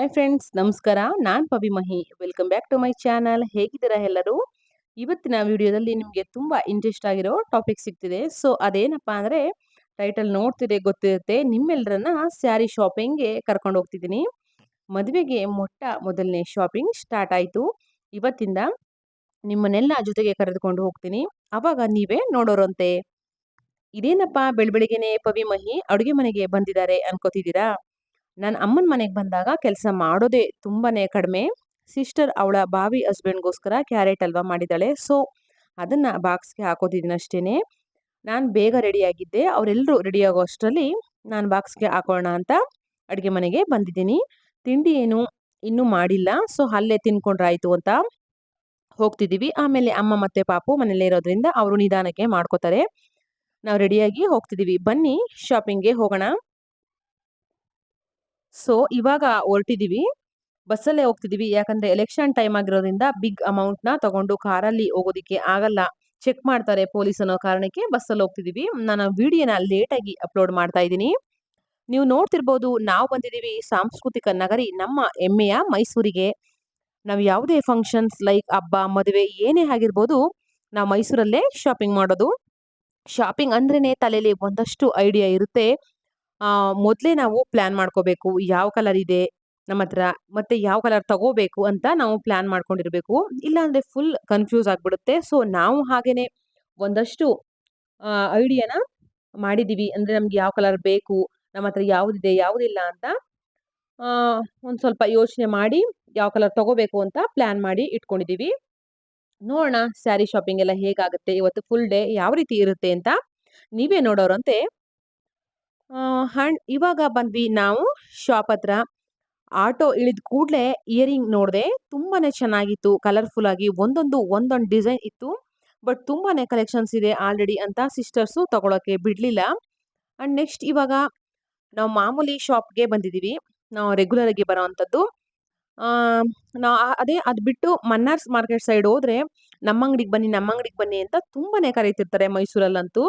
Hi friends ನಮಸ್ಕಾರ. ನಾನು Pavi Mahi. Welcome back to my channel ಹೇಗಿದ್ದೀರಾ ಎಲ್ಲರೂ? ಇವತ್ತಿನ ವಿಡಿಯೋದಲ್ಲಿ ನಿಮಗೆ ತುಂಬ ಇಂಟ್ರೆಸ್ಟ್ ಆಗಿರೋ ಟಾಪಿಕ್ ಸಿಗ್ತಿದೆ. ಸೊ ಅದೇನಪ್ಪ ಅಂದರೆ ಟೈಟಲ್ ನೋಡ್ತಿದೆ, ಗೊತ್ತಿರುತ್ತೆ. ನಿಮ್ಮೆಲ್ಲರನ್ನ ಸ್ಯಾರಿ ಶಾಪಿಂಗ್ಗೆ ಕರ್ಕೊಂಡು ಹೋಗ್ತಿದ್ದೀನಿ. ಮದುವೆಗೆ ಮೊಟ್ಟ ಮೊದಲನೇ ಶಾಪಿಂಗ್ ಸ್ಟಾರ್ಟ್ ಆಯಿತು. ಇವತ್ತಿಂದ ನಿಮ್ಮನ್ನೆಲ್ಲ ಜೊತೆಗೆ ಕರೆದುಕೊಂಡು ಹೋಗ್ತೀನಿ. ಅವಾಗ ನೀವೇ ನೋಡೋರಂತೆ. ಇದೇನಪ್ಪ ಬೆಳಬೆಳಿಗ್ಗೆನೆ ಪವಿ ಮಹಿ ಅಡುಗೆ ಮನೆಗೆ ಬಂದಿದ್ದಾರೆ ಅನ್ಕೋತಿದ್ದೀರಾ? ನಾನು ಅಮ್ಮನ ಮನೆಗೆ ಬಂದಾಗ ಕೆಲಸ ಮಾಡೋದೇ ತುಂಬಾ ಕಡಿಮೆ. ಸಿಸ್ಟರ್ ಅವಳ ಬಾವಿ ಹಸ್ಬೆಂಡ್ಗೋಸ್ಕರ ಕ್ಯಾರೆಟ್ ಅಲ್ವಾ ಮಾಡಿದ್ದಾಳೆ ಸೊ, ಅದನ್ನು ಬಾಕ್ಸ್ಗೆ ಹಾಕೋತಿದ್ದೀನಿ ಅಷ್ಟೇ ನಾನು ಬೇಗ ರೆಡಿಯಾಗಿದ್ದೆ. ಅವರೆಲ್ಲರೂ ರೆಡಿ ಆಗೋ ಅಷ್ಟರಲ್ಲಿ ನಾನು ಬಾಕ್ಸ್ಗೆ ಹಾಕೋಣ ಅಂತ ಅಡುಗೆ ಮನೆಗೆ ಬಂದಿದ್ದೀನಿ. ತಿಂಡಿ ಏನು ಇನ್ನೂ ಮಾಡಿಲ್ಲ. ಸೊ, ಅಲ್ಲೇ ತಿನ್ಕೊಂಡ್ರಾಯ್ತು ಅಂತ ಹೋಗ್ತಿದ್ದೀವಿ ಆಮೇಲೆ ಅಮ್ಮ ಮತ್ತೆ ಪಾಪು ಮನೇಲೇ ಇರೋದ್ರಿಂದ ಅವರು ನಿಧಾನಕ್ಕೆ ಮಾಡ್ಕೋತಾರೆ. ನಾವು ರೆಡಿಯಾಗಿ ಹೋಗ್ತಿದ್ದೀವಿ ಬನ್ನಿ, ಶಾಪಿಂಗ್ಗೆ ಹೋಗೋಣ. ಸೊ ಇವಾಗ ಹೊರಟಿದೀವಿ. ಬಸ್ಸಲ್ಲೇ ಹೋಗ್ತಿದೀವಿ. ಯಾಕಂದ್ರೆ ಎಲೆಕ್ಷನ್ ಟೈಮ್ ಆಗಿರೋದ್ರಿಂದ ಬಿಗ್ ಅಮೌಂಟ್ನ ತಗೊಂಡು ಕಾರಲ್ಲಿ ಹೋಗೋದಿಕ್ಕೆ ಆಗಲ್ಲ. ಚೆಕ್ ಮಾಡ್ತಾರೆ ಪೊಲೀಸ್ ಅನ್ನೋ ಕಾರಣಕ್ಕೆ ಬಸ್ಸಲ್ಲಿ ಹೋಗ್ತಿದೀವಿ. ನಾನು ವಿಡಿಯೋನ ಲೇಟ್ ಆಗಿ ಅಪ್ಲೋಡ್ ಮಾಡ್ತಾ ಇದ್ದೀನಿ. ನೀವು ನೋಡ್ತಿರ್ಬೋದು, ನಾವು ಬಂದಿದೀವಿ ಸಾಂಸ್ಕೃತಿಕ ನಗರಿ ನಮ್ಮ ಹೆಮ್ಮೆಯ ಮೈಸೂರಿಗೆ. ನಾವು ಯಾವುದೇ ಫಂಕ್ಷನ್ಸ್ ಲೈಕ್ ಹಬ್ಬ, ಮದುವೆ ಏನೇ ಆಗಿರ್ಬೋದು, ನಾವು ಮೈಸೂರಲ್ಲೇ ಶಾಪಿಂಗ್ ಮಾಡೋದು. ಶಾಪಿಂಗ್ ಅಂದ್ರೇನೆ ತಲೆಯಲ್ಲಿ ಒಂದಷ್ಟು ಐಡಿಯಾ ಇರುತ್ತೆ. ಮೊದಲೇ ನಾವು ಪ್ಲ್ಯಾನ್ ಮಾಡ್ಕೋಬೇಕು. ಯಾವ ಕಲರ್ ಇದೆ ನಮ್ಮ ಹತ್ರ, ಮತ್ತೆ ಯಾವ ಕಲರ್ ತಗೋಬೇಕು ಅಂತ ನಾವು ಪ್ಲ್ಯಾನ್ ಮಾಡ್ಕೊಂಡಿರ್ಬೇಕು. ಇಲ್ಲ ಅಂದ್ರೆ ಫುಲ್ ಕನ್ಫ್ಯೂಸ್ ಆಗ್ಬಿಡುತ್ತೆ. ಸೊ ನಾವು ಹಾಗೇನೆ ಒಂದಷ್ಟು ಐಡಿಯಾನ ಮಾಡಿದೀವಿ. ಅಂದ್ರೆ ನಮ್ಗೆ ಯಾವ ಕಲರ್ ಬೇಕು, ನಮ್ಮ ಹತ್ರ ಯಾವ್ದಿದೆ, ಯಾವುದಿಲ್ಲ ಅಂತ ಒಂದ್ ಸ್ವಲ್ಪ ಯೋಚನೆ ಮಾಡಿ ಯಾವ ಕಲರ್ ತಗೋಬೇಕು ಅಂತ ಪ್ಲ್ಯಾನ್ ಮಾಡಿ ಇಟ್ಕೊಂಡಿದೀವಿ. ನೋಡೋಣ ಸ್ಯಾರಿ ಶಾಪಿಂಗ್ ಎಲ್ಲ ಹೇಗಾಗುತ್ತೆ? ಇವತ್ತು ಫುಲ್ ಡೇ ಯಾವ ರೀತಿ ಇರುತ್ತೆ ಅಂತ ನೀವೇ ನೋಡೋರಂತೆ. ಹಣ್ ಇವಾಗ ಬಂದ್ವಿ ನಾವು ಶಾಪ್ ಹತ್ರ. ಆಟೋ ಇಳಿದ ಕೂಡಲೇ ಇಯರಿಂಗ್ ನೋಡಿದೆ ತುಂಬಾನೇ ಚೆನ್ನಾಗಿತ್ತು ಕಲರ್ಫುಲ್ ಆಗಿ ಒಂದೊಂದು ಒಂದೊಂದು ಡಿಸೈನ್ ಇತ್ತು. ಬಟ್ ತುಂಬಾನೇ ಕಲೆಕ್ಷನ್ಸ್ ಇದೆ ಆಲ್ರೆಡಿ ಅಂತ ಸಿಸ್ಟರ್ಸು ತಗೊಳಕ್ಕೆ ಬಿಡಲಿಲ್ಲ. ಅಂಡ್ ನೆಕ್ಸ್ಟ್ ಇವಾಗ ನಾವು ಮಾಮೂಲಿ ಶಾಪ್ಗೆ ಬಂದಿದ್ದೀವಿ ನಾವು ರೆಗ್ಯುಲರ್ ಆಗಿ ಬರೋ ಅಂಥದ್ದು. ನಾವು ಅದೇ ಅದು ಬಿಟ್ಟು ಮನ್ನಾರ್ಸ್ ಮಾರ್ಕೆಟ್ ಸೈಡ್ ಹೋದರೆ ನಮ್ಮ ಅಂಗಡಿಗೆ ಬನ್ನಿ ನಮ್ಮ ಅಂಗಡಿಗೆ ಬನ್ನಿ ಅಂತ ತುಂಬಾನೇ ಕರೀತಿರ್ತಾರೆ ಮೈಸೂರಲ್ಲಂತೂ.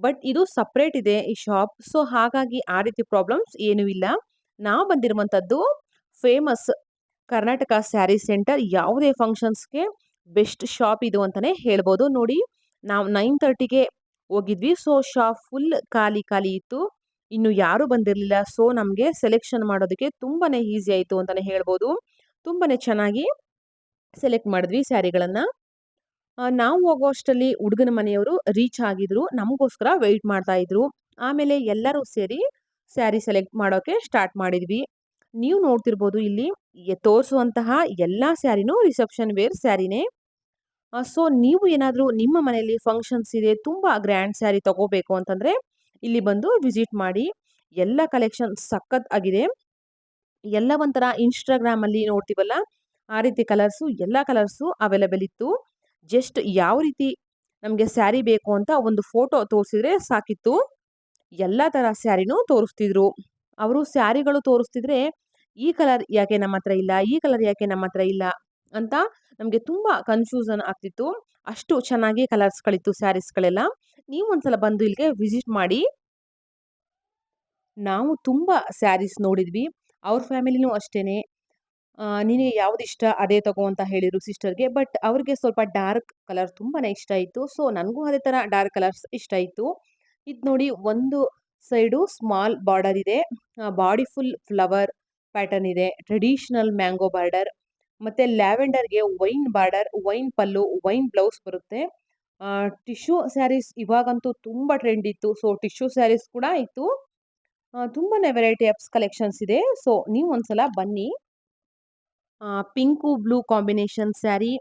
ಬಟ್ ಇದು ಸಪ್ರೇಟ್ ಇದೆ ಈ ಶಾಪ್ ಸೊ ಹಾಗಾಗಿ ಆ ರೀತಿ ಪ್ರಾಬ್ಲಮ್ಸ್ ಏನೂ ಇಲ್ಲ. ನಾವು ಬಂದಿರುವಂಥದ್ದು ಫೇಮಸ್ ಕರ್ನಾಟಕ ಸ್ಯಾರಿ ಸೆಂಟರ್ ಯಾವುದೇ ಫಂಕ್ಷನ್ಸ್ಗೆ ಬೆಸ್ಟ್ ಶಾಪ್ ಇದು ಅಂತಲೇ ಹೇಳ್ಬೋದು. ನೋಡಿ, ನಾವು ನೈನ್ ತರ್ಟಿಗೆ ಹೋಗಿದ್ವಿ. ಸೊ ಶಾಪ್ ಫುಲ್ ಖಾಲಿ ಖಾಲಿ ಇತ್ತು. ಇನ್ನು ಯಾರು ಬಂದಿರಲಿಲ್ಲ. ಸೊ ನಮಗೆ ಸೆಲೆಕ್ಷನ್ ಮಾಡೋದಕ್ಕೆ ತುಂಬಾ ಈಸಿ ಆಯಿತು ಅಂತಲೇ ಹೇಳ್ಬೋದು. ತುಂಬಾ ಚೆನ್ನಾಗಿ ಸೆಲೆಕ್ಟ್ ಮಾಡಿದ್ವಿ ಸ್ಯಾರಿಗಳನ್ನು. ನಾವು ಹೋಗೋ ಅಷ್ಟರಲ್ಲಿ ಹುಡುಗನ ಮನೆಯವರು ರೀಚ್ ಆಗಿದ್ರು, ನಮಗೋಸ್ಕರ ವೆಯ್ಟ್ ಮಾಡ್ತಾ ಇದ್ರು. ಆಮೇಲೆ ಎಲ್ಲರೂ ಸೇರಿ ಸ್ಯಾರಿ ಸೆಲೆಕ್ಟ್ ಮಾಡೋಕೆ ಸ್ಟಾರ್ಟ್ ಮಾಡಿದ್ವಿ. ನೀವು ನೋಡ್ತಿರ್ಬೋದು ಇಲ್ಲಿ ತೋರಿಸುವಂತಹ ಎಲ್ಲ ಸ್ಯಾರಿನೂ ರಿಸೆಪ್ಷನ್ ವೇರ್ ಸ್ಯಾರಿನೇ ಸೊ ನೀವು ಏನಾದರೂ ನಿಮ್ಮ ಮನೆಯಲ್ಲಿ ಫಂಕ್ಷನ್ಸ್ ಇದೆ, ತುಂಬ ಗ್ರ್ಯಾಂಡ್ ಸ್ಯಾರಿ ತಗೋಬೇಕು ಅಂತಂದರೆ ಇಲ್ಲಿ ಬಂದು ವಿಸಿಟ್ ಮಾಡಿ. ಎಲ್ಲ ಕಲೆಕ್ಷನ್ ಸಖತ್ ಆಗಿದೆ. ಎಲ್ಲ ಒಂಥರ ಇನ್ಸ್ಟಾಗ್ರಾಮಲ್ಲಿ ನೋಡ್ತೀವಲ್ಲ, ಆ ರೀತಿ ಕಲರ್ಸು ಎಲ್ಲ ಕಲರ್ಸು ಅವೈಲೇಬಲ್ ಇತ್ತು. ಜಸ್ಟ್ ಯಾವ ರೀತಿ ನಮಗೆ ಸ್ಯಾರಿ ಬೇಕು ಅಂತ ಒಂದು ಫೋಟೋ ತೋರಿಸಿದ್ರೆ ಸಾಕಿತ್ತು. ಎಲ್ಲ ಥರ ಸ್ಯಾರಿನೂ ತೋರಿಸ್ತಿದ್ರು. ಅವರು ಸ್ಯಾರಿಗಳು ತೋರಿಸ್ತಿದ್ರೆ ಈ ಕಲರ್ ಯಾಕೆ ನಮ್ಮ ಹತ್ರ ಇಲ್ಲ, ಈ ಕಲರ್ ಯಾಕೆ ನಮ್ಮ ಹತ್ರ ಇಲ್ಲ ಅಂತ ನಮಗೆ ತುಂಬ ಕನ್ಫ್ಯೂಸನ್ ಆಗ್ತಿತ್ತು. ಅಷ್ಟು ಚೆನ್ನಾಗಿ ಕಲರ್ಸ್ಗಳಿತ್ತು ಸ್ಯಾರೀಸ್ಗಳೆಲ್ಲ. ನೀವು ಒಂದ್ಸಲ ಬಂದು ಇಲ್ಲಿಗೆ ವಿಸಿಟ್ ಮಾಡಿ. ನಾವು ತುಂಬ ಸ್ಯಾರೀಸ್ ನೋಡಿದ್ವಿ. ಅವ್ರ ಫ್ಯಾಮಿಲಿನೂ ಅಷ್ಟೇನೆ. ನಿನಗೆ ಯಾವ್ದು ಇಷ್ಟ ಅದೇ ತಗೋ ಅಂತ ಹೇಳಿದ್ರು ಸಿಸ್ಟರ್ಗೆ ಬಟ್ ಅವ್ರಿಗೆ ಸ್ವಲ್ಪ ಡಾರ್ಕ್ ಕಲರ್ ತುಂಬಾನೇ ಇಷ್ಟ ಇತ್ತು. ಸೊ ನನಗೂ ಅದೇ ಥರ ಡಾರ್ಕ್ ಕಲರ್ಸ್ ಇಷ್ಟ ಇತ್ತು. ಇದು ನೋಡಿ ಒಂದು ಸೈಡು ಸ್ಮಾಲ್ ಬಾರ್ಡರ್ ಇದೆ. ಬಾಡಿ ಫುಲ್ ಫ್ಲವರ್ ಪ್ಯಾಟರ್ನ್ ಇದೆ. ಟ್ರೆಡಿಷನಲ್ ಮ್ಯಾಂಗೋ ಬಾರ್ಡರ್ ಮತ್ತೆ ಲ್ಯಾವೆಂಡರ್ಗೆ wine border wine pallu wine blouse ಬರುತ್ತೆ. ಟಿಶ್ಯೂ ಸ್ಯಾರೀಸ್ ಇವಾಗಂತೂ ತುಂಬ ಟ್ರೆಂಡ್ ಇತ್ತು. ಸೊ ಟಿಶ್ಯೂ ಸ್ಯಾರೀಸ್ ಕೂಡ ಇತ್ತು. ತುಂಬಾನೇ ವೆರೈಟಿ ಆಫ್ಸ್ ಕಲೆಕ್ಷನ್ಸ್ ಇದೆ. ಸೊ ನೀವು ಒಂದ್ಸಲ ಬನ್ನಿ. ಪಿಂಕು ಬ್ಲೂ ಕಾಂಬಿನೇಷನ್ ಸ್ಯಾರಿ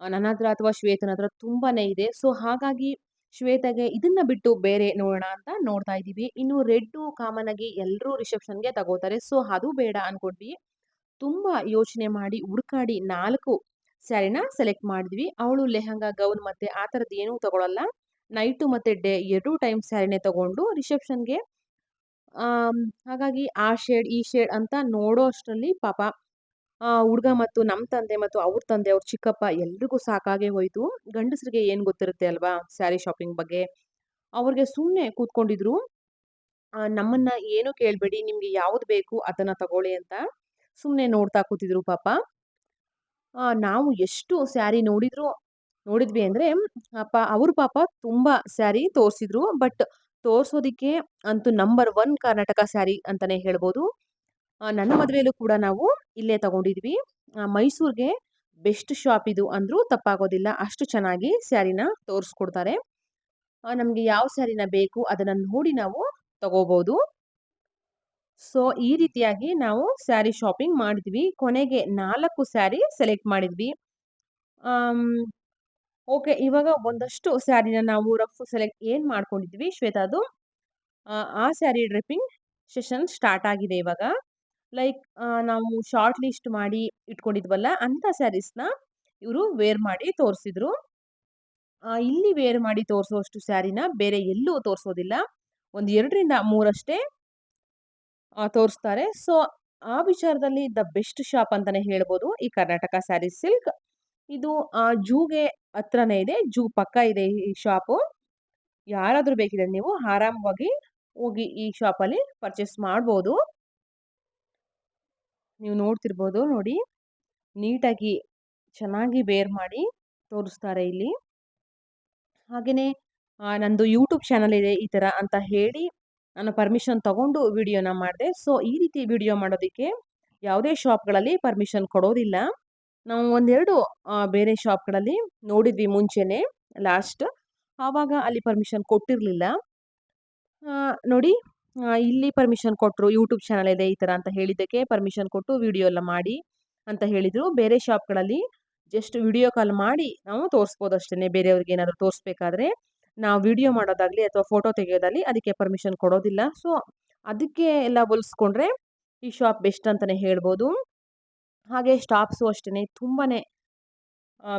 ನನ್ನ ಹತ್ರ ಅಥವಾ ಶ್ವೇತನ ಹತ್ರ ತುಂಬಾನೇ ಇದೆ. ಸೊ, ಹಾಗಾಗಿ ಶ್ವೇತಗೆ ಇದನ್ನ ಬಿಟ್ಟು ಬೇರೆ ನೋಡೋಣ ಅಂತ ನೋಡ್ತಾ ಇದ್ದೀವಿ. ಇನ್ನು ರೆಡ್ಡು, ಕಾಮನ್ ಆಗಿ ಎಲ್ಲರೂ ರಿಸೆಪ್ಷನ್ಗೆ ತಗೋತಾರೆ. ಸೊ, ಅದು ಬೇಡ ಅನ್ಕೊಂಡ್ವಿ. ತುಂಬಾ ಯೋಚನೆ ಮಾಡಿ ಹುಡ್ಕಾಡಿ ನಾಲ್ಕು ಸ್ಯಾರಿನ ಸೆಲೆಕ್ಟ್ ಮಾಡಿದ್ವಿ. ಅವಳು ಲೆಹಂಗಾ, ಗೌನ್ ಮತ್ತೆ ಆ ಥರದ್ದು ಏನೂ ತಗೊಳಲ್ಲ. ನೈಟು ಮತ್ತೆ ಡೇ ಎರಡು ಟೈಮ್ ಸ್ಯಾರಿನೇ ತಗೊಂಡು ರಿಸೆಪ್ಷನ್ಗೆ ಹಾಗಾಗಿ ಆ ಶೇಡ್, ಈ ಶೇಡ್ ಅಂತ ನೋಡೋ ಅಷ್ಟರಲ್ಲಿ ಪಾಪ ಹುಡುಗ ಮತ್ತು ನಮ್ಮ ತಂದೆ ಮತ್ತು ಅವ್ರ ತಂದೆ, ಅವ್ರ ಚಿಕ್ಕಪ್ಪ ಎಲ್ರಿಗೂ ಸಾಕಾಗೇ ಹೋಯಿತು. ಗಂಡಸರಿಗೆ ಏನು ಗೊತ್ತಿರುತ್ತೆ ಅಲ್ವಾ ಸ್ಯಾರಿ ಶಾಪಿಂಗ್ ಬಗ್ಗೆ? ಅವ್ರಿಗೆ ಸುಮ್ಮನೆ ಕೂತ್ಕೊಂಡಿದ್ರು. ನಮ್ಮನ್ನ ಏನು ಕೇಳಬೇಡಿ, ನಿಮಗೆ ಯಾವ್ದು ಬೇಕು ಅದನ್ನ ತಗೊಳ್ಳಿ ಅಂತ ಸುಮ್ಮನೆ ನೋಡ್ತಾ ಕೂತಿದ್ರು ಪಾಪ. ನಾವು ಎಷ್ಟು ಸ್ಯಾರಿ ನೋಡಿದ್ರು, ನೋಡಿದ್ವಿ ಅಂದರೆ, ಅಪ್ಪ, ಅವ್ರ ಪಾಪ ತುಂಬ ಸ್ಯಾರಿ ತೋರಿಸಿದ್ರು. ಬಟ್ ತೋರ್ಸೋದಿಕ್ಕೆ ಅಂತೂ ನಂಬರ್ ಒನ್ ಕರ್ನಾಟಕ ಸ್ಯಾರಿ ಅಂತಲೇ ಹೇಳ್ಬೋದು. ನನ್ನ ಮದುವೆಯಲ್ಲೂ ಕೂಡ ನಾವು ಇಲ್ಲೇ ತಗೊಂಡಿದ್ವಿ. ಮೈಸೂರಿಗೆ ಬೆಸ್ಟ್ ಶಾಪ್ ಇದು ಅಂದರೂ ತಪ್ಪಾಗೋದಿಲ್ಲ. ಅಷ್ಟು ಚೆನ್ನಾಗಿ ಸ್ಯಾರಿನ ತೋರಿಸ್ಕೊಡ್ತಾರೆ. ನಮಗೆ ಯಾವ ಸ್ಯಾರಿನ ಬೇಕು ಅದನ್ನು ನೋಡಿ ನಾವು ತಗೋಬಹುದು ಸೊ, ಈ ರೀತಿಯಾಗಿ ನಾವು ಸ್ಯಾರಿ ಶಾಪಿಂಗ್ ಮಾಡಿದ್ವಿ. ಕೊನೆಗೆ ನಾಲ್ಕು ಸ್ಯಾರಿ ಸೆಲೆಕ್ಟ್ ಮಾಡಿದ್ವಿ. ಓಕೆ, ಇವಾಗ ಒಂದಷ್ಟು ಸ್ಯಾರಿನ ನಾವು ರಫ್ ಸೆಲೆಕ್ಟ್ ಏನು ಮಾಡ್ಕೊಂಡಿದ್ವಿ ಶ್ವೇತಾದು? ಆ ಸ್ಯಾರಿ ಡ್ರೆಪ್ಪಿಂಗ್ ಸೆಷನ್ ಸ್ಟಾರ್ಟ್ ಆಗಿದೆ ಇವಾಗ. ಲೈಕ್ ನಾವು ಶಾರ್ಟ್ ಲಿಸ್ಟ್ ಮಾಡಿ ಇಟ್ಕೊಂಡಿದ್ವಲ್ಲ ಅಂಥ ಸ್ಯಾರೀಸ್ನ ಇವರು ವೇರ್ ಮಾಡಿ ತೋರಿಸಿದ್ರು. ಇಲ್ಲಿ ವೇರ್ ಮಾಡಿ ತೋರಿಸುವಷ್ಟು ಸ್ಯಾರಿನ ಬೇರೆ ಎಲ್ಲೂ ತೋರಿಸೋದಿಲ್ಲ. ಒಂದು ಎರಡರಿಂದ ಮೂರಷ್ಟೇ ತೋರಿಸ್ತಾರೆ. ಸೊ, ಆ ವಿಚಾರದಲ್ಲಿ ದ ಬೆಸ್ಟ್ ಶಾಪ್ ಅಂತಲೇ ಹೇಳ್ಬೋದು ಈ ಕರ್ನಾಟಕ ಸ್ಯಾರಿ ಸಿಲ್ಕ್. ಇದು ಜೂಗೆ ಹತ್ರನೇ ಇದೆ, ಜೂ ಪಕ್ಕ ಇದೆ ಈ ಶಾಪು. ಯಾರಾದರೂ ಬೇಕಿದ್ರೆ ನೀವು ಆರಾಮವಾಗಿ ಹೋಗಿ ಈ ಶಾಪಲ್ಲಿ ಪರ್ಚೇಸ್ ಮಾಡ್ಬೋದು. ನೀವು ನೋಡ್ತಿರ್ಬೋದು ನೋಡಿ. ನೀಟಾಗಿ ಚೆನ್ನಾಗಿ ಬೇರ್ ಮಾಡಿ ತೋರಿಸ್ತಾರೆ ಇಲ್ಲಿ. ಹಾಗೆಯೇ ನಂದು ಯೂಟ್ಯೂಬ್ ಚಾನಲ್ ಇದೆ ಈ ಥರ ಅಂತ ಹೇಳಿ ನಾನು ಪರ್ಮಿಷನ್ ತಗೊಂಡು ವಿಡಿಯೋನ ಮಾಡಿದೆ. ಸೊ ಈ ರೀತಿ ವಿಡಿಯೋ ಮಾಡೋದಕ್ಕೆ ಯಾವುದೇ ಶಾಪ್ಗಳಲ್ಲಿ ಪರ್ಮಿಷನ್ ಕೊಡೋದಿಲ್ಲ. ನಾವು ಒಂದೆರಡು ಬೇರೆ ಶಾಪ್ಗಳಲ್ಲಿ ನೋಡಿದ್ವಿ ಮುಂಚೆನೆ ಲಾಸ್ಟ್ ಆವಾಗ ಅಲ್ಲಿ ಪರ್ಮಿಷನ್ ಕೊಟ್ಟಿರಲಿಲ್ಲ. ನೋಡಿ. ಇಲ್ಲಿ ಪರ್ಮಿಷನ್ ಕೊಟ್ಟರು ಯೂಟ್ಯೂಬ್ ಚಾನಲ್ ಇದೆ ಈ ಥರ ಅಂತ ಹೇಳಿದ್ದಕ್ಕೆ ಪರ್ಮಿಷನ್ ಕೊಟ್ಟು ವಿಡಿಯೋ ಎಲ್ಲ ಮಾಡಿ ಅಂತ ಹೇಳಿದರು. ಬೇರೆ ಶಾಪ್ಗಳಲ್ಲಿ ಜಸ್ಟ್ ವಿಡಿಯೋ ಕಾಲ್ ಮಾಡಿ ನಾವು ತೋರಿಸ್ಬೋದು ಅಷ್ಟೇ ಬೇರೆಯವ್ರಿಗೆ ಏನಾದರೂ ತೋರಿಸ್ಬೇಕಾದ್ರೆ ನಾವು ವಿಡಿಯೋ ಮಾಡೋದಾಗಲಿ ಅಥವಾ ಫೋಟೋ ತೆಗೆಯೋದಾಗಲಿ ಅದಕ್ಕೆ ಪರ್ಮಿಷನ್ ಕೊಡೋದಿಲ್ಲ. ಸೊ ಅದಕ್ಕೆ ಎಲ್ಲ ಹೋಲಿಸ್ಕೊಂಡ್ರೆ ಈ ಶಾಪ್ ಬೆಸ್ಟ್ ಅಂತಲೇ ಹೇಳ್ಬೋದು. ಹಾಗೆ ಸ್ಟಾಫ್ಸು ಅಷ್ಟೇ ತುಂಬಾ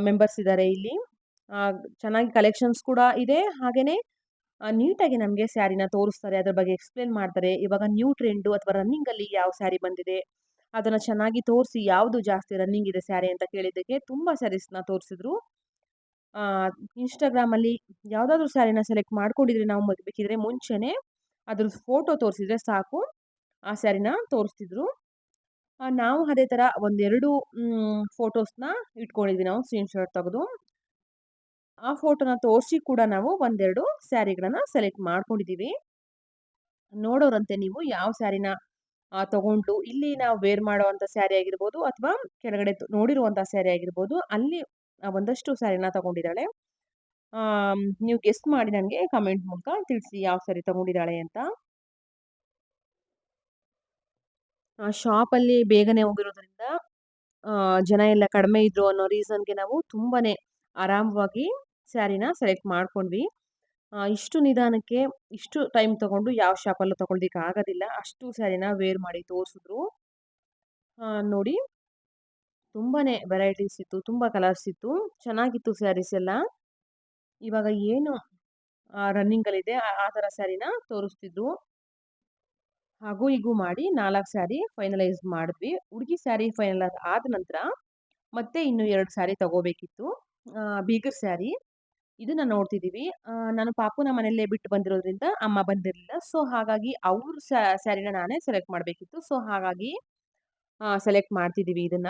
ಮೆಂಬರ್ಸ್ ಇದ್ದಾರೆ ಇಲ್ಲಿ. ಚೆನ್ನಾಗಿ ಕಲೆಕ್ಷನ್ಸ್ ಕೂಡ ಇದೆ. ಹಾಗೆಯೇ ನೀಟಾಗಿ ನಮಗೆ ಸ್ಯಾರಿನ ತೋರಿಸ್ತಾರೆ, ಅದ್ರ ಬಗ್ಗೆ ಎಕ್ಸ್ಪ್ಲೇನ್ ಮಾಡ್ತಾರೆ. ಇವಾಗ ನ್ಯೂ ಟ್ರೆಂಡು ಅಥವಾ ರನ್ನಿಂಗಲ್ಲಿ ಯಾವ ಸ್ಯಾರಿ ಬಂದಿದೆ, ಅದನ್ನು ಚೆನ್ನಾಗಿ ತೋರಿಸಿ ಯಾವುದು ಜಾಸ್ತಿ ರನ್ನಿಂಗ್ ಇದೆ ಸ್ಯಾರಿ ಅಂತ ಕೇಳಿದ್ದಕ್ಕೆ ತುಂಬ ಸ್ಯಾರೀಸ್ನ ತೋರಿಸಿದ್ರು. ಇನ್ಸ್ಟಾಗ್ರಾಮಲ್ಲಿ ಯಾವುದಾದ್ರೂ ಸ್ಯಾರಿನ ಸೆಲೆಕ್ಟ್ ಮಾಡ್ಕೊಂಡಿದ್ರೆ ನಾವು ಬೇಕಿದ್ರೆ ಮುಂಚೆನೇ ಅದ್ರ ಫೋಟೋ ತೋರಿಸಿದ್ರೆ ಸಾಕು, ಆ ಸ್ಯಾರಿನ ತೋರಿಸ್ತಿದ್ರು. ನಾವು ಅದೇ ಥರ ಒಂದೆರಡು ಫೋಟೋಸ್ನ ಇಟ್ಕೊಂಡಿದ್ವಿ ನಾವು ಸ್ಕ್ರೀನ್ಶಾಟ್ ತೆಗೆದು. ಆ ಫೋಟೋನ ತೋರಿಸಿ ಕೂಡ ನಾವು ಒಂದೆರಡು ಸ್ಯಾರಿಗಳನ್ನ ಸೆಲೆಕ್ಟ್ ಮಾಡ್ಕೊಂಡಿದ್ದೀವಿ ನೋಡೋರಂತೆ ನೀವು ಯಾವ ಸ್ಯಾರಿನ ತಗೊಂಡು ಇಲ್ಲಿ ನಾವು ವೇರ್ ಮಾಡುವಂಥ ಸ್ಯಾರಿ ಆಗಿರ್ಬೋದು ಅಥವಾ ಕೆಳಗಡೆ ನೋಡಿರುವಂಥ ಸ್ಯಾರಿ ಆಗಿರ್ಬೋದು, ಅಲ್ಲಿ ಒಂದಷ್ಟು ಸ್ಯಾರಿನ ತಗೊಂಡಿದ್ದಾಳೆ. ನೀವು ಗೆಸ್ಟ್ ಮಾಡಿ ನನಗೆ ಕಮೆಂಟ್ ಮೂಲಕ ತಿಳಿಸಿ ಯಾವ ಸ್ಯಾರಿ ತಗೊಂಡಿದ್ದಾಳೆ ಅಂತ. ಶಾಪಲ್ಲಿ ಬೇಗನೆ ಹೋಗಿರೋದ್ರಿಂದ ಜನ ಎಲ್ಲ ಕಡಿಮೆ ಇದ್ರು ಅನ್ನೋ ರೀಸನ್ಗೆ ನಾವು ತುಂಬಾ ಆರಾಮವಾಗಿ ಸ್ಯಾರಿನ ಸೆಲೆಕ್ಟ್ ಮಾಡ್ಕೊಂಡ್ವಿ. ಇಷ್ಟು ನಿಧಾನಕ್ಕೆ ಇಷ್ಟು ಟೈಮ್ ತಗೊಂಡು ಯಾವ ಶಾಪಲ್ಲೂ ತಗೊಳ್ದಿಕ್ಕೆ ಆಗೋದಿಲ್ಲ. ಅಷ್ಟು ಸ್ಯಾರಿನ ವೇರ್ ಮಾಡಿ ತೋರಿಸಿದ್ರು. ನೋಡಿ ತುಂಬಾ ವೆರೈಟೀಸ್ ಇತ್ತು, ತುಂಬ ಕಲರ್ಸ್ ಇತ್ತು. ಚೆನ್ನಾಗಿತ್ತು ಸ್ಯಾರೀಸ್ ಎಲ್ಲ. ಇವಾಗ ಏನು ರನ್ನಿಂಗಲ್ಲಿದೆ, ಆ ಥರ ಸ್ಯಾರಿನ ತೋರಿಸ್ತಿದ್ರು. ಹಾಗೂ ಹೀಗೂ ಮಾಡಿ ನಾಲ್ಕು ಸ್ಯಾರಿ ಫೈನಲೈಸ್ ಮಾಡಿದ್ವಿ. ಹುಡುಗಿ ಸ್ಯಾರಿ ಫೈನಲೈಸ್ ಆದ ನಂತರ ಮತ್ತೆ ಇನ್ನು ಎರಡು ಸ್ಯಾರಿ ತಗೋಬೇಕಿತ್ತು. ಬೀಗರ್ ಸ್ಯಾರಿ. ಇದನ್ನ ನೋಡ್ತಿದ್ದೀವಿ ನಾನು ಪಾಪುನ ಮನೆಯಲ್ಲೇ ಬಿಟ್ಟು ಬಂದಿರೋದ್ರಿಂದ ಅಮ್ಮ ಬಂದಿರಲಿಲ್ಲ. ಸೊ, ಹಾಗಾಗಿ ಅವ್ರ ಸ್ಯಾರಿನ ನಾನೇ ಸೆಲೆಕ್ಟ್ ಮಾಡಬೇಕಿತ್ತು. ಸೊ, ಹಾಗಾಗಿ ಸೆಲೆಕ್ಟ್ ಮಾಡ್ತಿದ್ದೀವಿ ಇದನ್ನ.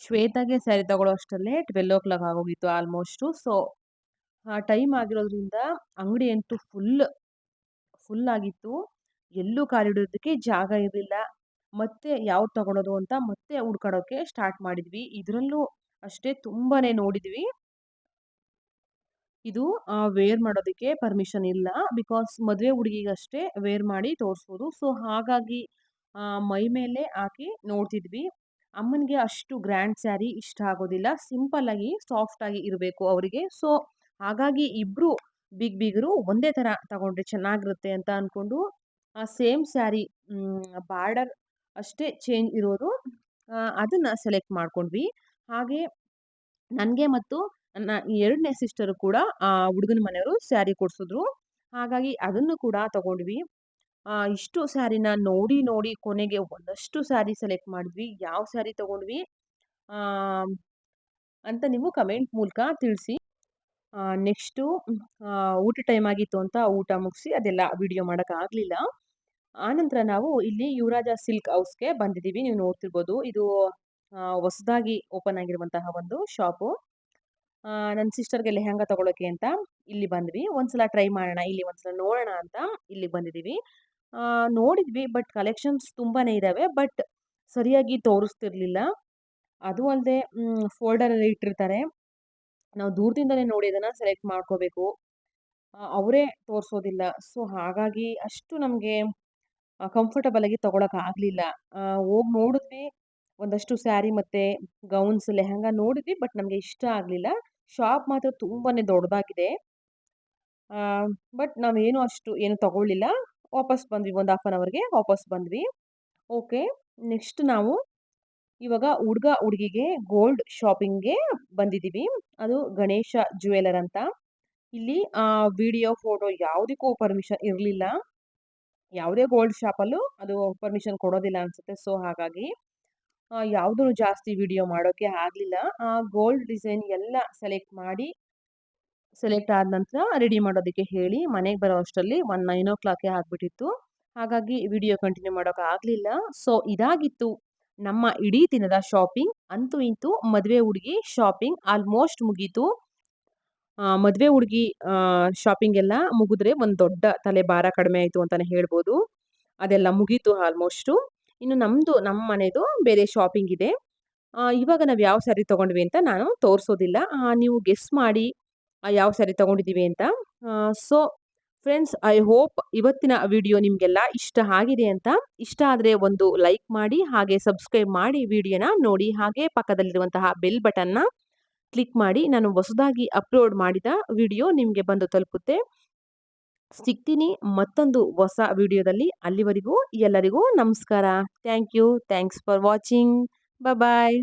ಶ್ವೇತಾಗೆ ಸ್ಯಾರಿ ತಗೊಳ್ಳೋ ಅಷ್ಟರಲ್ಲೇ ಟ್ವೆಲ್ ಓ ಕ್ಲಾಕ್ ಆಗೋಗಿತ್ತು ಆಲ್ಮೋಸ್ಟು. ಸೊ ಟೈಮ್ ಆಗಿರೋದ್ರಿಂದ ಅಂಗಡಿ ಅಂತೂ ಫುಲ್ ಫುಲ್ ಆಗಿತ್ತು. ಎಲ್ಲೂ ಕಾಲಿಡೋದಕ್ಕೆ ಜಾಗ ಇರಲಿಲ್ಲ. ಮತ್ತೆ ಯಾವ್ದು ತಗೊಳೋದು ಅಂತ ಮತ್ತೆ ಹುಡ್ಕಾಡೋಕೆ ಸ್ಟಾರ್ಟ್ ಮಾಡಿದ್ವಿ. ಇದರಲ್ಲೂ ಅಷ್ಟೇ ತುಂಬಾ ನೋಡಿದ್ವಿ. ಇದು ವೇರ್ ಮಾಡೋದಕ್ಕೆ ಪರ್ಮಿಷನ್ ಇಲ್ಲ. ಬಿಕಾಸ್ ಮದುವೆ ಹುಡುಗಿಗಷ್ಟೇ ವೇರ್ ಮಾಡಿ ತೋರಿಸ್ಬೋದು ಸೊ ಹಾಗಾಗಿ ಮೈ ಮೇಲೆ ಹಾಕಿ ನೋಡ್ತಿದ್ವಿ. ಅಮ್ಮನಿಗೆ ಅಷ್ಟು ಗ್ರ್ಯಾಂಡ್ ಸ್ಯಾರಿ ಇಷ್ಟ ಆಗೋದಿಲ್ಲ. ಸಿಂಪಲ್ ಆಗಿ ಸಾಫ್ಟ್ ಆಗಿ ಇರಬೇಕು ಅವರಿಗೆ. ಸೊ ಹಾಗಾಗಿ ಇಬ್ಬರು ಬಿಗ್ ಬಿಗರು ಒಂದೇ ಥರ ತಗೊಂಡ್ರೆ ಚೆನ್ನಾಗಿರುತ್ತೆ ಅಂತ ಅಂದ್ಕೊಂಡು ಸೇಮ್ ಸ್ಯಾರಿ ಬಾರ್ಡರ್ ಅಷ್ಟೇ ಚೇಂಜ್ ಇರೋದು. ಅದನ್ನು ಸೆಲೆಕ್ಟ್ ಮಾಡ್ಕೊಂಡ್ವಿ. ಹಾಗೆ, ನನಗೆ ಮತ್ತು ನನ್ನ ಎರಡನೇ ಸಿಸ್ಟರು ಕೂಡ, ಆ ಹುಡುಗನ ಮನೆಯವರು ಸ್ಯಾರಿ ಕೊಡಿಸಿದ್ರು ಹಾಗಾಗಿ ಅದನ್ನು ಕೂಡ ತಗೊಂಡ್ವಿ ಇಷ್ಟು ಸ್ಯಾರಿನ ನೋಡಿ ನೋಡಿ ಕೊನೆಗೆ ಒಂದಷ್ಟು ಸ್ಯಾರಿ ಸೆಲೆಕ್ಟ್ ಮಾಡಿದ್ವಿ ಯಾವ ಸ್ಯಾರಿ ತಗೊಂಡ್ವಿ ಅಂತ ನೀವು ಕಮೆಂಟ್ ಮೂಲಕ ತಿಳಿಸಿ ನೆಕ್ಸ್ಟು ಊಟ ಟೈಮ್ ಆಗಿತ್ತು ಅಂತ ಊಟ ಮುಗಿಸಿ ಅದೆಲ್ಲ ವಿಡಿಯೋ ಮಾಡೋಕ್ಕಾಗಲಿಲ್ಲ ಆನಂತರ ನಾವು ಇಲ್ಲಿ ಯುವರಾಜ ಸಿಲ್ಕ್ ಹೌಸ್‌ಗೆ ಬಂದಿದ್ದೀವಿ. ನೀವು ನೋಡ್ತಿರ್ಬೋದು. ಇದು ಹೊಸದಾಗಿ ಓಪನ್ ಆಗಿರುವಂತಹ ಒಂದು ಶಾಪು. ನನ್ನ ಸಿಸ್ಟರ್‌ಗೆ ಲೆಹೆಂಗಾ ತಗೊಳ್ಳೋಕೆ ಅಂತ ಇಲ್ಲಿ ಬಂದ್ವಿ. ಒಂದ್ಸಲ ಟ್ರೈ ಮಾಡೋಣ, ಇಲ್ಲಿ ಒಂದ್ಸಲ ನೋಡೋಣ ಅಂತ ಇಲ್ಲಿಗೆ ಬಂದಿದ್ದೀವಿ. ನೋಡಿದ್ವಿ ಬಟ್ ಕಲೆಕ್ಷನ್ಸ್ ತುಂಬಾನೇ ಇದಾವೆ. ಬಟ್ ಸರಿಯಾಗಿ ತೋರಿಸ್ತಿರ್ಲಿಲ್ಲ. ಅದು ಅಲ್ಲದೆ ಫೋಲ್ಡರ್ ಫೋಲ್ಡರಲ್ಲಿ ಇಟ್ಟಿರ್ತಾರೆ. ನಾವು ದೂರದಿಂದಲೇ ನೋಡಿ ಅದನ್ನ ಸೆಲೆಕ್ಟ್ ಮಾಡ್ಕೋಬೇಕು. ಅವರೇ ತೋರಿಸೋದಿಲ್ಲ. ಸೊ ಹಾಗಾಗಿ ಅಷ್ಟು ನಮಗೆ ಕಂಫರ್ಟಬಲ್ ಆಗಿ ತಗೊಳಕ್ ಆಗಲಿಲ್ಲ ಹೋಗಿ ನೋಡಿದ್ವಿ. ಒಂದಷ್ಟು ಸ್ಯಾರಿ ಮತ್ತೆ ಗೌನ್ಸ್, ಲೆಹಂಗಾ ನೋಡಿದ್ವಿ. ಬಟ್ ನಮಗೆ ಇಷ್ಟ ಆಗಲಿಲ್ಲ ಶಾಪ್ ಮಾತ್ರ ತುಂಬಾನೇ ದೊಡ್ಡದಾಗಿದೆ. ಬಟ್ ನಾವೇನು ಅಷ್ಟು ಏನು ತಗೊಳ್ಳಿಲ್ಲ. ವಾಪಸ್ ಬಂದ್ವಿ. ಒಂದು ಹಾಫ್ ಆನ್ ಅವರ್‌ಗೆ ವಾಪಸ್ ಬಂದ್ವಿ. ಓಕೆ. ನೆಕ್ಸ್ಟ್ ನಾವು ಇವಾಗ ಹುಡ್ಗ-ಹುಡ್ಗಿಗೆ ಗೋಲ್ಡ್ ಶಾಪಿಂಗ್‌ಗೆ ಬಂದಿದ್ದೀವಿ. ಅದು ಗಣೇಶ ಜ್ಯುವೆಲರ್ ಅಂತ. ಇಲ್ಲಿ ವಿಡಿಯೋ, ಫೋಟೋ ಯಾವುದಕ್ಕೂ ಪರ್ಮಿಷನ್ ಇರಲಿಲ್ಲ ಯಾವುದೇ ಗೋಲ್ಡ್ ಶಾಪಲ್ಲೂ ಅದು ಪರ್ಮಿಷನ್ ಕೊಡೋದಿಲ್ಲ ಅನ್ಸುತ್ತೆ. ಸೊ ಹಾಗಾಗಿ ಅ ಯಾವುದನ್ನು ಜಾಸ್ತಿ ವಿಡಿಯೋ ಮಾಡೋಕ್ಕೆ ಆಗಲಿಲ್ಲ ಆ, ಗೋಲ್ಡ್ ಡಿಸೈನ್ ಎಲ್ಲ ಸೆಲೆಕ್ಟ್ ಮಾಡಿ, ಸೆಲೆಕ್ಟ್ ಆದ ನಂತರ ರೆಡಿ ಮಾಡೋದಕ್ಕೆ ಹೇಳಿ ಮನೆಗೆ ಬರೋ ಅಷ್ಟರಲ್ಲಿ ಒನ್ ನೈನ್ ಓ ಕ್ಲಾಕೆ ಆಗಿಬಿಟ್ಟಿತ್ತು ಹಾಗಾಗಿ ವಿಡಿಯೋ ಕಂಟಿನ್ಯೂ ಮಾಡೋಕೆ ಆಗಲಿಲ್ಲ ಸೊ, ಇದಾಗಿತ್ತು ನಮ್ಮ ಇಡೀ ದಿನದ ಶಾಪಿಂಗ್. ಅಂತೂ ಇಂತೂ ಮದುವೆ ಹುಡುಗಿ ಶಾಪಿಂಗ್ ಆಲ್ಮೋಸ್ಟ್ ಮುಗೀತು. ಮದುವೆ ಹುಡುಗಿ ಶಾಪಿಂಗ್ ಎಲ್ಲ ಮುಗಿದ್ರೆ ಒಂದು ದೊಡ್ಡ ತಲೆ ಭಾರ ಕಡಿಮೆ ಆಯಿತು ಅಂತಲೇ ಹೇಳ್ಬೋದು. ಅದೆಲ್ಲ ಮುಗೀತು ಆಲ್ಮೋಸ್ಟು. ಇನ್ನು ನಮ್ಮದು ನಮ್ಮ ಮನೆಯದು ಬೇರೆ ಶಾಪಿಂಗ್ ಇದೆ. ಇವಾಗ ನಾವು ಯಾವ ಸ್ಯಾರಿ ತೊಗೊಂಡ್ವಿ ಅಂತ ನಾನು ತೋರಿಸೋದಿಲ್ಲ. ನೀವು ಗೆಸ್ ಮಾಡಿ ಯಾವ ಸ್ಯಾರಿ ತೊಗೊಂಡಿದ್ದೀವಿ ಅಂತ. ಸೊ ಫ್ರೆಂಡ್ಸ್ ಐ ಹೋಪ್ ಇವತ್ತಿನ ವಿಡಿಯೋ ನಿಮಗೆಲ್ಲ ಇಷ್ಟ ಆಗಿದೆ ಅಂತ. ಇಷ್ಟ ಆದರೆ ಒಂದು ಲೈಕ್ ಮಾಡಿ, ಹಾಗೆ ಸಬ್ಸ್ಕ್ರೈಬ್ ಮಾಡಿ ವಿಡಿಯೋನ ನೋಡಿ. ಹಾಗೆ ಪಕ್ಕದಲ್ಲಿರುವಂತಹ ಬೆಲ್ ಬಟನ್‌ನ ಕ್ಲಿಕ್ ಮಾಡಿ. ನಾನು ಹೊಸದಾಗಿ ಅಪ್ಲೋಡ್ ಮಾಡಿದ ವಿಡಿಯೋ ನಿಮಗೆ ಬಂದು ತಲುಪುತ್ತೆ. ಸಿಗ್ತೀನಿ ಮತ್ತೊಂದು ಹೊಸ ವಿಡಿಯೋದಲ್ಲಿ. ಅಲ್ಲಿವರೆಗೂ ಎಲ್ಲರಿಗೂ ನಮಸ್ಕಾರ. Thank you. Thanks for watching. Bye.